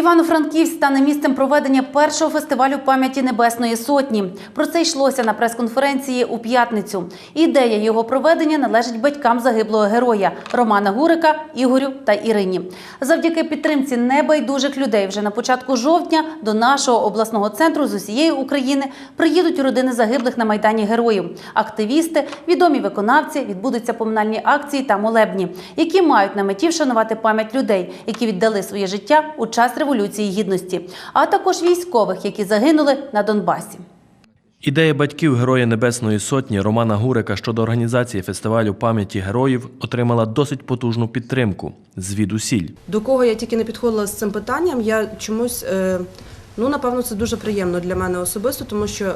Івано-Франківськ стане місцем проведення першого фестивалю пам'яті Небесної Сотні. Про це йшлося на прес-конференції у п'ятницю. Ідея його проведення належить батькам загиблого героя Романа Гурика, Ігорю та Ірині. Завдяки підтримці небайдужих людей вже на початку жовтня до нашого обласного центру з усієї України приїдуть родини загиблих на майдані героїв. Активісти, відомі виконавці, відбудуться поминальні акції та молебні, які мають на меті вшанувати пам'ять людей, які віддали своє життя у час революції гідності, а також військових, які загинули на Донбасі. Ідея батьків Героя Небесної Сотні Романа Гурика щодо організації фестивалю пам'яті героїв отримала досить потужну підтримку звідусіль. До кого я тільки не підходила з цим питанням, я чомусь, е, ну напевно, це дуже приємно для мене особисто, тому що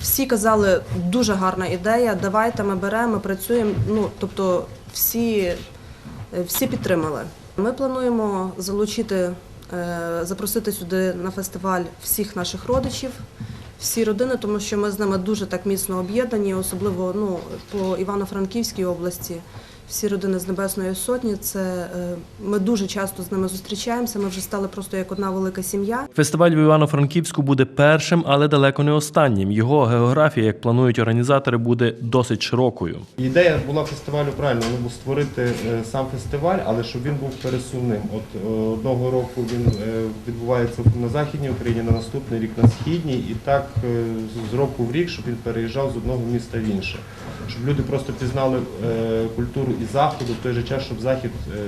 всі казали, дуже гарна ідея, давайте ми беремо, ми працюємо. Ну, тобто всі, е, всі підтримали. Ми плануємо залучити, запросити сюди на фестиваль всіх наших родичів, всі родини, тому що ми з ними дуже так міцно об'єднані, особливо ну, по Івано-Франківській області. Всі родини з Небесної Сотні, це е, ми дуже часто з ними зустрічаємося. Ми вже стали просто як одна велика сім'я. Фестиваль в Івано-Франківську буде першим, але далеко не останнім. Його географія, як планують організатори, буде досить широкою. Ідея була фестивалю правильно, ну, був створити е, сам фестиваль, але щоб він був пересувним. От е, одного року він відбувається на західній Україні, на наступний рік на східній, і так з року в рік, щоб він переїжджав з одного міста в інше, щоб люди просто пізнали е, культуру і заходу, в той же час, щоб захід е,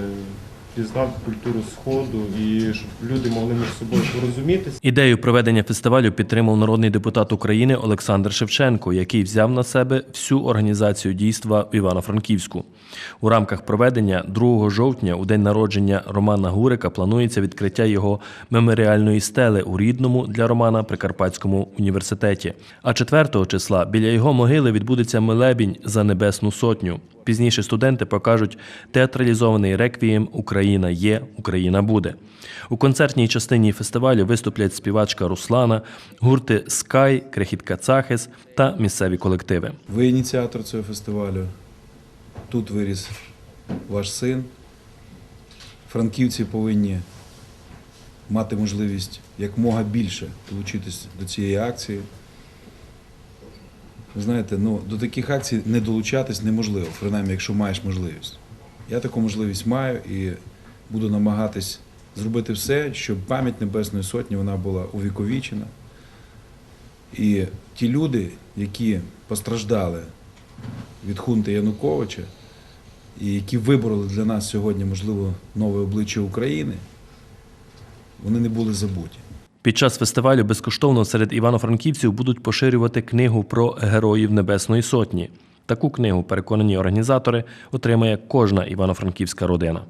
пізнав культуру сходу і щоб люди могли між собою порозумітися. Ідею проведення фестивалю підтримав народний депутат України Олександр Шевченко, який взяв на себе всю організацію дійства в Івано-Франківську. У рамках проведення 2 жовтня, у день народження Романа Гурика, планується відкриття його меморіальної стели у рідному для Романа Прикарпатському університеті. А 4 числа біля його могили відбудеться молебінь за небесну сотню. Пізніше студенти покажуть театралізований реквієм Україна є, Україна буде. У концертній частині фестивалю виступлять співачка Руслана, гурти Скай, Крехітка Цахис та місцеві колективи. Ви ініціатор цього фестивалю. Тут виріс ваш син. Франківці повинні мати можливість якмога більше долучитись до цієї акції. Ви знаєте, ну, до таких акцій не долучатись неможливо, принаймні, якщо маєш можливість. Я таку можливість маю і буду намагатись зробити все, щоб пам'ять Небесної Сотні вона була увіковічена. І ті люди, які постраждали від хунти Януковича, і які вибороли для нас сьогодні, можливо, нове обличчя України, вони не були забуті. Під час фестивалю безкоштовно серед івано-франківців будуть поширювати книгу про героїв Небесної Сотні. Таку книгу, переконані організатори, отримає кожна івано-франківська родина.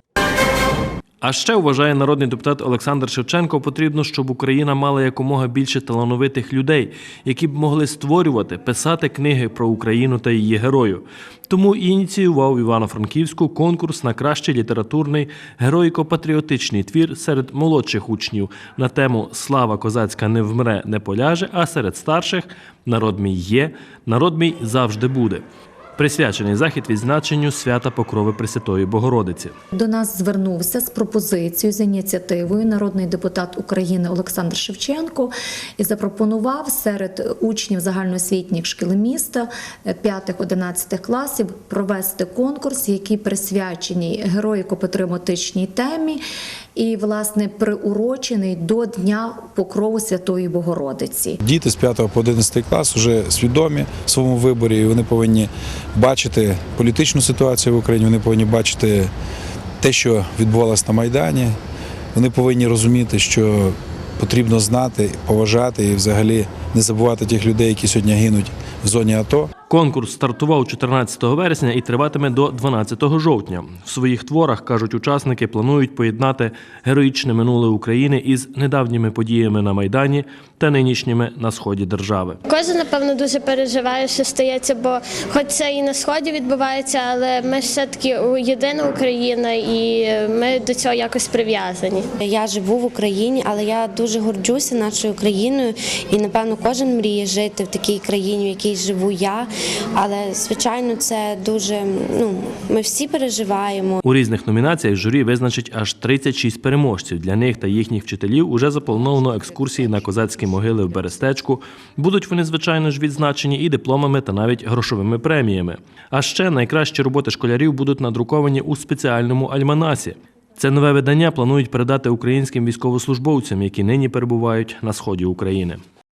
А ще вважає народний депутат Олександр Шевченко, потрібно, щоб Україна мала якомога більше талановитих людей, які б могли створювати, писати книги про Україну та її герою. Тому і ініціював Івано-Франківську конкурс на кращий літературний героїко-патріотичний твір серед молодших учнів на тему Слава козацька не вмре, не поляже, а серед старших народ мій є, народ мій завжди буде. Присвячений захід відзначенню свята Покрови Пресвятої Богородиці. До нас звернувся з пропозицією з ініціативою народний депутат України Олександр Шевченко і запропонував серед учнів загальноосвітніх шкіл міста 5-11 класів провести конкурс, який присвячений героїко-патріотичній темі і, власне, приурочений до Дня Покрову Святої Богородиці. Діти з 5 по 11 клас вже свідомі в своєму виборі, і вони повинні бачити політичну ситуацію в Україні, вони повинні бачити те, що відбувалося на Майдані. Вони повинні розуміти, що потрібно знати, поважати і взагалі не забувати тих людей, які сьогодні гинуть в зоні АТО. Конкурс стартував 14 вересня і триватиме до 12 жовтня. В своїх творах кажуть учасники, планують поєднати героїчне минуле України із недавніми подіями на майдані та нинішніми на сході держави. Кожен, напевно, дуже переживає, що стається, бо хоч це і на сході відбувається, але ми ж все-таки єдина Україна, і ми до цього якось прив'язані. Я живу в Україні, але я дуже горджуся нашою країною. І напевно кожен мріє жити в такій країні, в якій живу я. Але звичайно, це дуже ну ми всі переживаємо. У різних номінаціях журі визначить аж 36 переможців. Для них та їхніх вчителів уже заплановано екскурсії на козацькі могили в Берестечку. Будуть вони, звичайно ж, відзначені і дипломами та навіть грошовими преміями. А ще найкращі роботи школярів будуть надруковані у спеціальному альманасі. Це нове видання планують передати українським військовослужбовцям, які нині перебувають на сході України.